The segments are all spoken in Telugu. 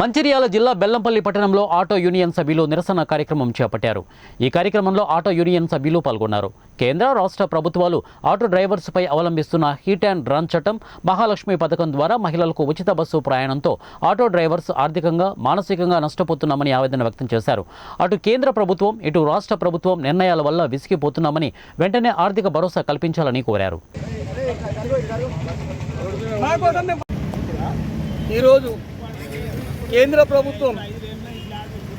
మంచిర్యాల జిల్లా బెల్లంపల్లి పట్టణంలో ఆటో యూనియన్ సభ్యులు నిరసన కార్యక్రమం చేపట్టారు. ఈ కార్యక్రమంలో ఆటో యూనియన్ సభ్యులు పాల్గొన్నారు. కేంద్ర రాష్ట్ర ప్రభుత్వాలు ఆటో డ్రైవర్స్పై అవలంబిస్తున్న హిట్ అండ్ రన్ చట్టం మహాలక్ష్మి పథకం ద్వారా మహిళలకు ఉచిత బస్సు ప్రయాణంతో ఆటో డ్రైవర్స్ ఆర్థికంగా మానసికంగా నష్టపోతున్నామని ఆవేదన వ్యక్తం చేశారు. అటు కేంద్ర ప్రభుత్వం ఇటు రాష్ట్ర ప్రభుత్వం నిర్ణయాల వల్ల విసిగిపోతున్నామని వెంటనే ఆర్థిక భరోసా కల్పించాలని కోరారు. ఈరోజు కేంద్ర ప్రభుత్వం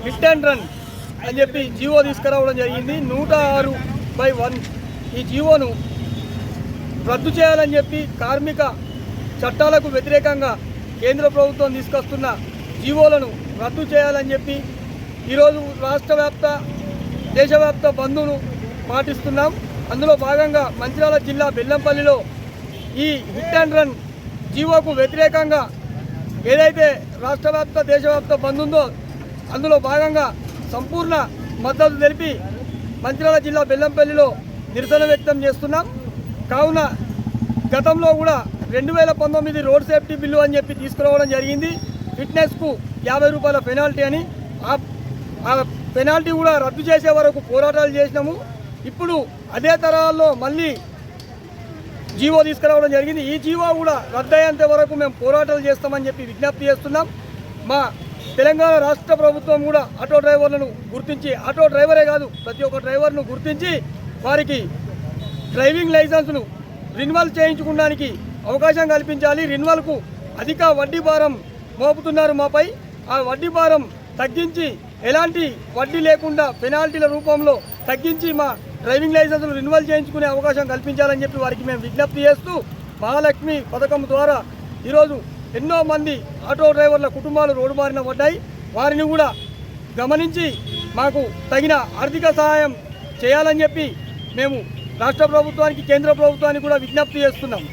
హిట్ అండ్ రన్ అని చెప్పి జీవో తీసుకురావడం జరిగింది. నూట ఆరు బై వన్ ఈ జీవోను రద్దు చేయాలని చెప్పి కార్మిక చట్టాలకు వ్యతిరేకంగా కేంద్ర ప్రభుత్వం తీసుకొస్తున్న జీవోలను రద్దు చేయాలని చెప్పి ఈరోజు రాష్ట్ర వ్యాప్త దేశవ్యాప్త బంధును పాటిస్తున్నాం. అందులో భాగంగా మంచిర్యాల జిల్లా బెల్లంపల్లిలో ఈ హిట్ అండ్ రన్ జీవోకు వ్యతిరేకంగా ఏదైతే రాష్ట్ర వ్యాప్త దేశవ్యాప్త బంద్ ఉందో అందులో భాగంగా సంపూర్ణ మద్దతు తెలిపి మంచిర్యాల జిల్లా బెల్లంపల్లిలో నిరసన వ్యక్తం చేస్తున్నాం. కావున గతంలో కూడా రెండు వేల పంతొమ్మిది రోడ్ సేఫ్టీ బిల్లు అని చెప్పి తీసుకురావడం జరిగింది. ఫిట్నెస్కు యాభై రూపాయల పెనాల్టీ అని ఆ పెనాల్టీ కూడా రద్దు చేసే వరకు పోరాటాలు చేసినాము. ఇప్పుడు అదే తరాల్లో మళ్ళీ జీవో తీసుకురావడం జరిగింది. ఈ జీవో కూడా రద్దయ్యేంత వరకు మేము పోరాటాలు చేస్తామని చెప్పి విజ్ఞప్తి చేస్తున్నాం. మా తెలంగాణ రాష్ట్ర ప్రభుత్వం కూడా ఆటో డ్రైవర్లను గుర్తించి ఆటో డ్రైవరే కాదు ప్రతి ఒక్క డ్రైవర్ను గుర్తించి వారికి డ్రైవింగ్ లైసెన్స్ను రిన్యువల్ చేయించుకోవడానికి అవకాశం కల్పించాలి. రిన్యువల్కు అధిక వడ్డీ భారం మోపుతున్నారు మాపై. ఆ వడ్డీ భారం తగ్గించి ఎలాంటి వడ్డీ లేకుండా పెనాల్టీల రూపంలో తగ్గించి మా డ్రైవింగ్ లైసెన్సులు రిన్యువల్ చేయించుకునే అవకాశం కల్పించాలని చెప్పి వారికి మేము విజ్ఞప్తి చేస్తూ మహాలక్ష్మి పథకం ద్వారా ఈరోజు ఎన్నో మంది ఆటో డ్రైవర్ల కుటుంబాలు రోడ్డు మారిన పడ్డాయి. వారిని కూడా గమనించి మాకు తగిన ఆర్థిక సహాయం చేయాలని చెప్పి మేము రాష్ట్ర ప్రభుత్వానికి కేంద్ర ప్రభుత్వానికి కూడా విజ్ఞప్తి చేస్తున్నాం.